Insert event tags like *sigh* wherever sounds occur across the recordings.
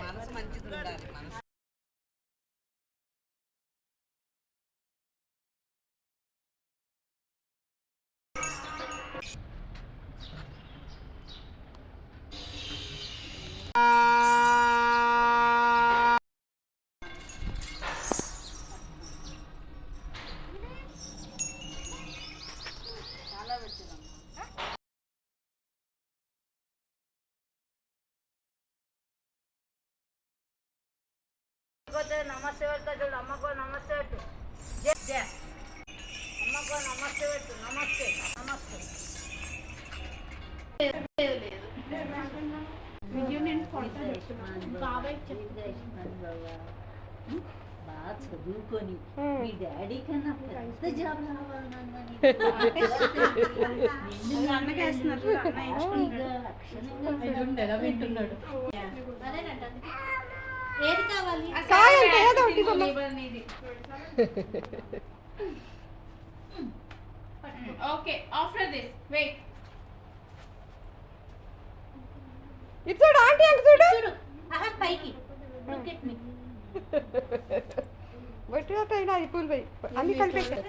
మనసు మంచిది ఉండాలి మనసు నమస్తే పెడతా చూడు అమ్మకో నమస్తే పెట్టు. అమ్మకో నమస్తే పెట్టు నమస్తే నమస్తే. బాగా చదువుకొని మీ డాడీ కన్నా పెద్ద జాబ్ రావాలన్నాడు *laughs* ఏది కావాలి? కాయ అంటే ఏదో ఒకటి ఓకే ఆఫ్టర్ దిస్. వెయిట్. ఇటు చూడు ఆంటీ అంక చూడు. చూడు. అహా పైకి. లుక్ ఎట్ మీ గట్టిగా పైన అది పూలు పోయి. అన్ని కలిపేసారు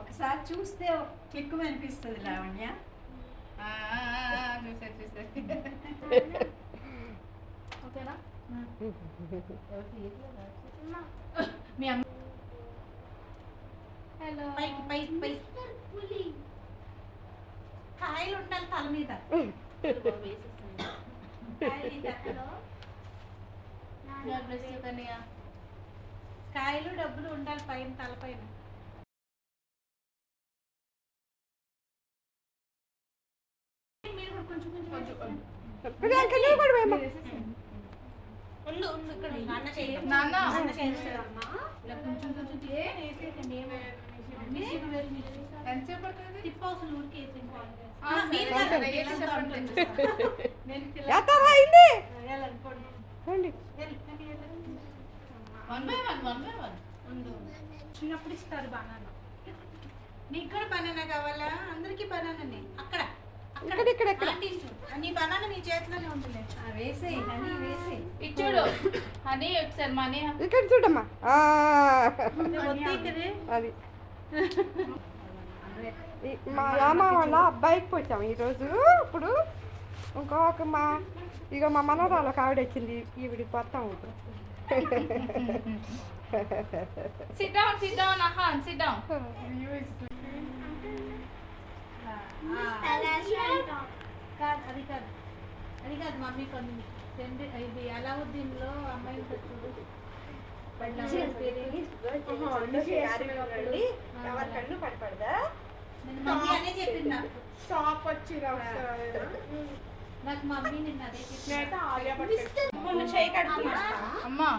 ఒకసారి చూస్తే క్లిక్ అనిపిస్తుంది లావణ్య. చూసా చూసా. *laughs* ఓకేనా? మీ అమ్మ హలో పైకి పైకి పైకి కాయలు ఉండాలి తల మీద. కాయలు డబ్బులు ఉండాలి పైన తల పైన. మీరు కూడా కొంచెం కొంచెం కొంచెం ప్రియాంక నువ్వు కూడా వేయమ్మా ఉండు ఉండు ఇక్కడ నాన్న చేయి. నాన్న. ఇలా కొంచెం కొంచెం పడుతుంది? ఊరికే. చిన్నప్పుడు ఇస్తారు బనానా. నీకు కూడా బనానా కావాలా? అందరికి బనానానే. అక్కడ అక్కడ. ఇక్కడ, ఇక్కడ, ఇక్కడ. నీ బనానా నీ చేతిలోనే ఉంటుంది వేసేయి హనీ వేసేయి. ఇది చూడు హనీ ఒకసారి మనీ ఇక్కడ చూడమ్మా. అది. మా రామ వాళ్ళ అబ్బాయికి పోసాం ఈరోజు. ఇప్పుడు ఇంకొక మా ఇక మా మనవరాలు ఒక ఆవిడ వచ్చింది. ఈవిడికి పోతాం ఇప్పుడు. సిట్ డౌన్ అహాన్ సిట్ డౌన్ కాదు అది కాదు అది కాదు మమ్మీ కొన్ని సెండి ఇది అలావుద్దీన్లో అమ్మాయి ఉంటుంది చూడు వాళ్ళ అమ్మాయి పేరు ఏంటి? ఎవరి కళ్ళు పడిపడదా షాప్ వచ్చి నాకు మమ్మీ నిన్న అమ్మా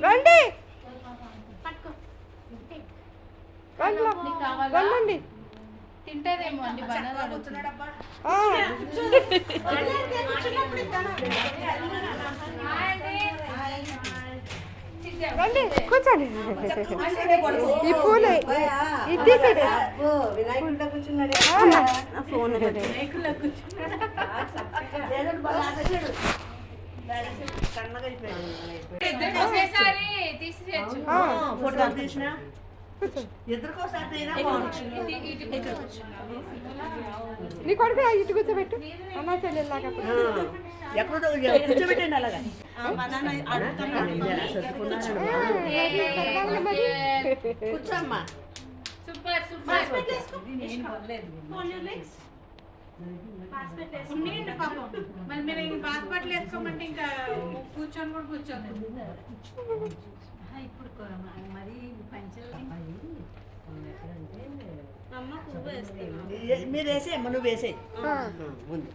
రండి పట్టుకో రండి తింటదేమో అండి రండి కూర్చోండి. ఈ పూలే ఇది ఫోన్ తీసేయచ్చు నీ కొడుకు ఇటు కూర్చోబెట్టు. అన్నా చెల్లెల్లాగా ఎక్కడో కూర్చోబెట్టండి అలాగా. కూర్చోమ్మా. Super super. ఉన్నీయండి పాపం. మరి మీరు వేసుకోమంటే ఇంకా కూర్చొని కూడా కూర్చోండి ఇప్పుడు మరి పంచలు అమ్మ మీరు వేసేయమ్మా నువ్వు వేసేయి. ముందు.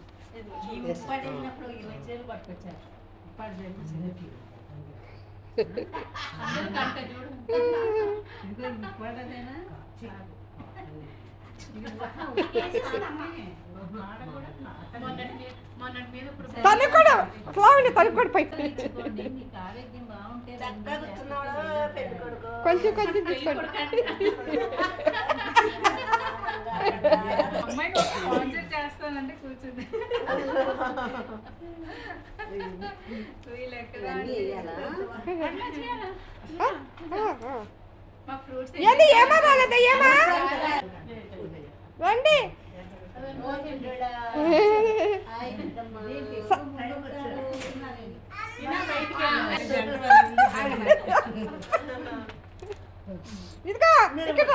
ఈ ముప్పాడు వెళ్ళినప్పుడు ఇరవై చీరలు పట్టుకొచ్చారు. అందరూ కంట చూడు. తను కూడా ఫ్లావర్ తను కూడా పై కొంచెం కొంచెం తీసుకోండి. చేస్తానంటే *laughs* కూర్చుంది. వీళ్ళు ఎక్కడ ఏంది ఏమా రాలేదా ఏమా? రండి ఇదిగో ఇక్కడ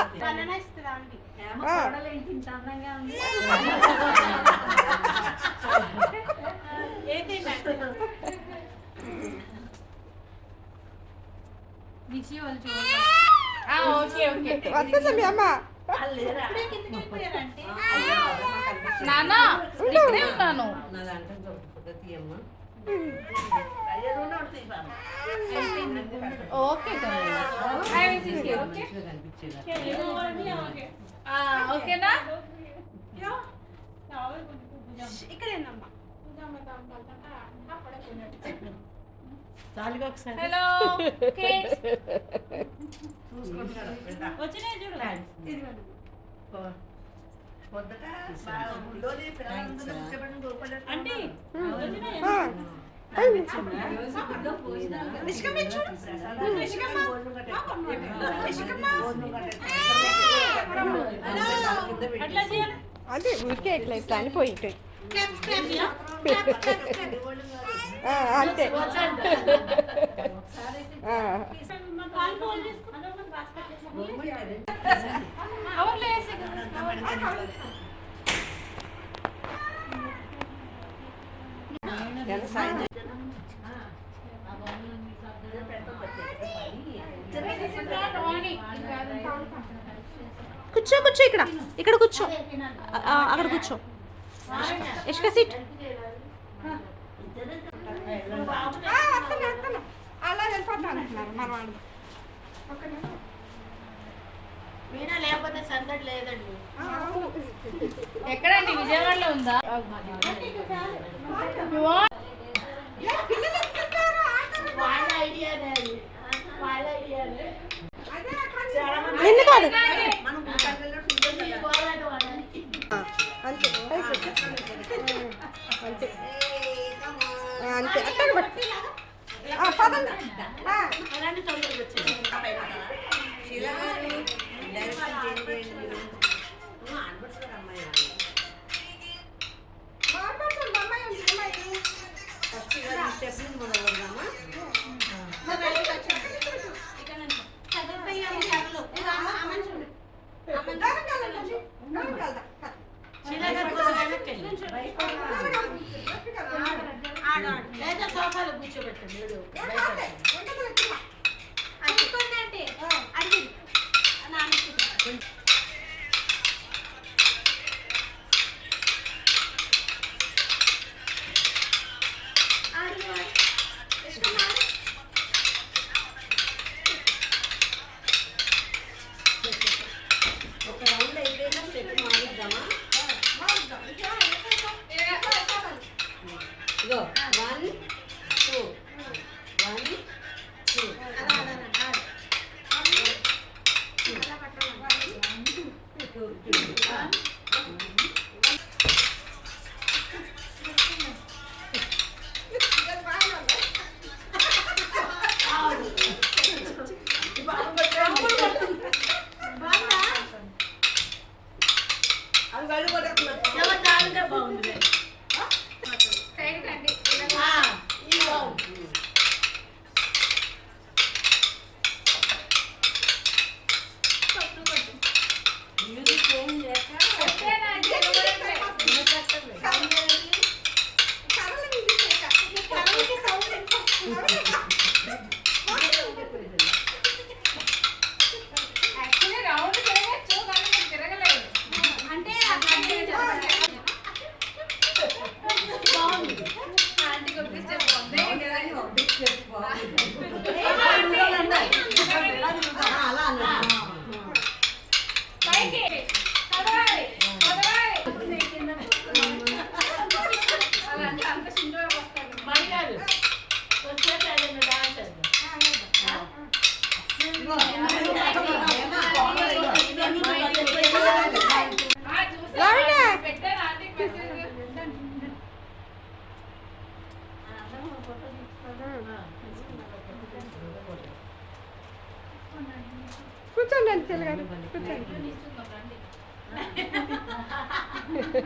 వాళ్ళు చూడాలి. Okay okay. వస్తుంది మీ అమ్మ. నాన్న ఇక్కడే ఉన్నాను. ఓకే ఓకేనా ఇక్కడ ఏందమ్మా చాలుగా ఒకసారి హలో. వచ్చినాయి చూడు. అంటే అదే ఊరికే ఇట్లా ఇట్లా అని పోయి అంతే. కూర్చో కూర్చో ఇక్కడ. ఇక్కడ కూర్చో. అక్కడ కూర్చో. ఇష్క సీట్. అలా అంటున్నారు మన వాళ్ళు. మీనా లేకపోతే సందడి లేదండి. ఎక్కడండి? విజయవాడలో ఉందా? You ఆ, అనవసరం అమ్మాయి వాళ్ళు. మాట్లాడుతుంది అమ్మాయి. ఫస్ట్ స్టెప్ నుంచి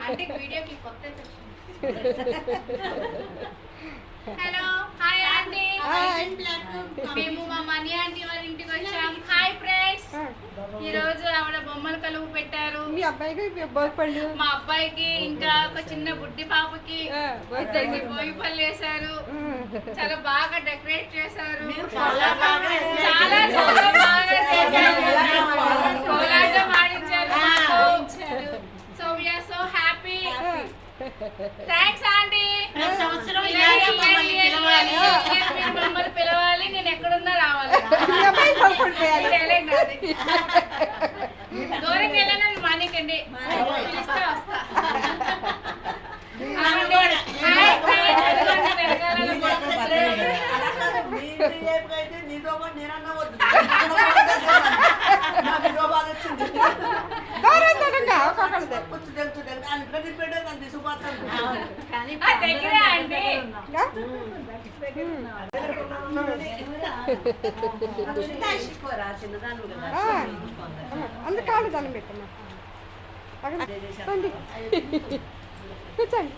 అంటే వీడియోకి కొత్త హలో హాయ్ ఆంటీ. హాయ్. మేము మా మనీ ఆంటీ వాళ్ళ ఇంటికి వచ్చాం. Hi friends. ఈ రోజు ఆవిడ బొమ్మలు కలువు పెట్టారు. మీ అబ్బాయికి భోగిపళ్ళు మా అబ్బాయికి ఇంకా ఒక చిన్న బుడ్డి పాపకి ఇద్దరికి భోగి పళ్ళు వేశారు. చాలా బాగా డెకరేట్ చేశారు. చాలా బాగా చాలా బాగా చేశారు. కోలాటం థ్యాంక్స్ ఆంటీ సంవత్సరం మమ్మల్ని పిలవాలి. నేను ఎక్కడున్నా రావాలి. దూరంగా వెళ్ళినా? మానేకండి పిలిస్తే వస్తా హాయ్, హాయ్, అదిగోండి వెనకాలలో పడుతుంది. అలా కాదు, మీ రిలేటివ్ అయితే నీతో పాటు నేనన్నా వద్దు. నాకు ఇదో బాధ వచ్చింది. దూరం దూరంగా ఒక్కొక్కరిది వచ్చి తెలుసు తెలుసు. ఆయన ప్రతి పెట్టే నన్ను తీసుకుపోతాను. కానీ ఆ, దగ్గరే అండి ఆ? ఎక్కువరా, చిన్నదాన్ని కాళ్ళు దండం పెట్టమ్మా కూర్చోండి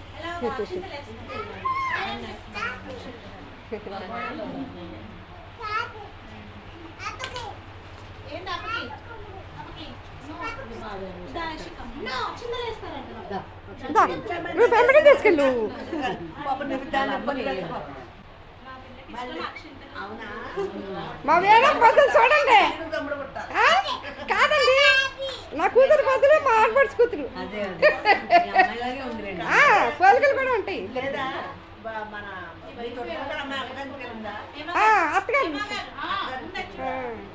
నువ్వు వెంబడి తీసుకెళ్ళు మా వేరే బదులు చూడండి? కాదండి. నా కూతురు బదులు మా ఆడపడుచు కూతురు. పోలికలు కూడా ఉంటాయి. అత్తగారు.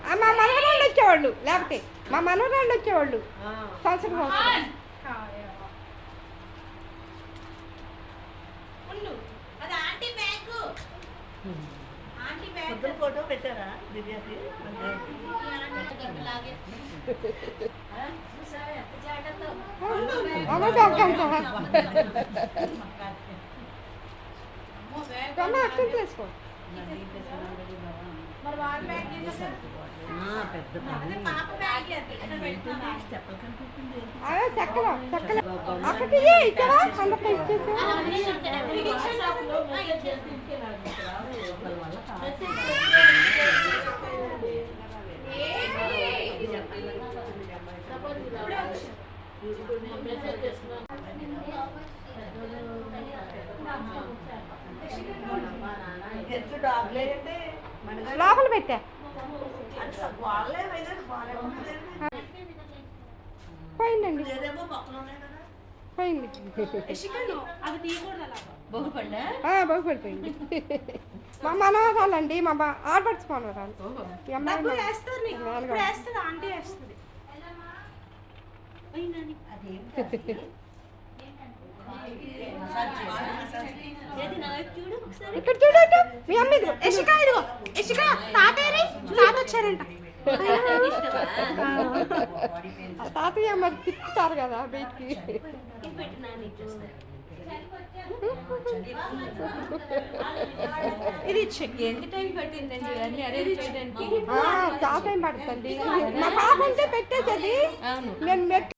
ఆ, మా మనవరాళ్ళు వచ్చేవాళ్ళు. లేకపోతే మా మనవరాళ్ళు వచ్చేవాళ్ళు. ఆ. సంవత్సరం సంవత్సరం. ఆంటీ బ్యాగ్ పొద్దున ఫోటో పెట్టారా దివ్యాకి లాగే అమ్మ కాకంట అమ్మో బ్యాగ్ అమ్మ అక్షం చేసుకో మరి వాళ్ళ బ్యాగ్ ఏం చేస్తారు? పెద్ద అదే పాప బ్యాగ్ అది ఇక్కడ పెట్టుకున్నా అదే చెక్కలో చెక్కలో అక్కడికి ఇచ్చావా అందరికి ఇచ్చేసా ఎత్తు డాగ్లే అంటే మనగా లోపల పెట్టా. పోయిందండి. లేదేమో పక్కన ఉన్నాయి కదా. పోయింది. బాగుపడిపోయింది. మా మనవరాలండి మా బా ఆడపడుచు మనవరాలు అమ్మాయి డబ్బులు మా- వేస్తారు నీకు నాలుగు. ఇప్పుడు వేస్తుంది ఆంటీ వేస్తుంది ఇక్కడ చూడు ఇటు. మీ అమ్మ ఇదిగో ఇషిక ఇదిగో ఇషిక తాతయ్యని తాత వచ్చారంట. ఆ తాతయ్య మరి తిప్పుతారు కదా బయటికి. ఇది టైం పట్టిందండి ఇవన్నీ అరేంజ్ చేయడానికి? ఆ, చాలా టైం పడుతుంది. ఇది మా పాప ఉంటే పెట్టేసేది. అవును. నేను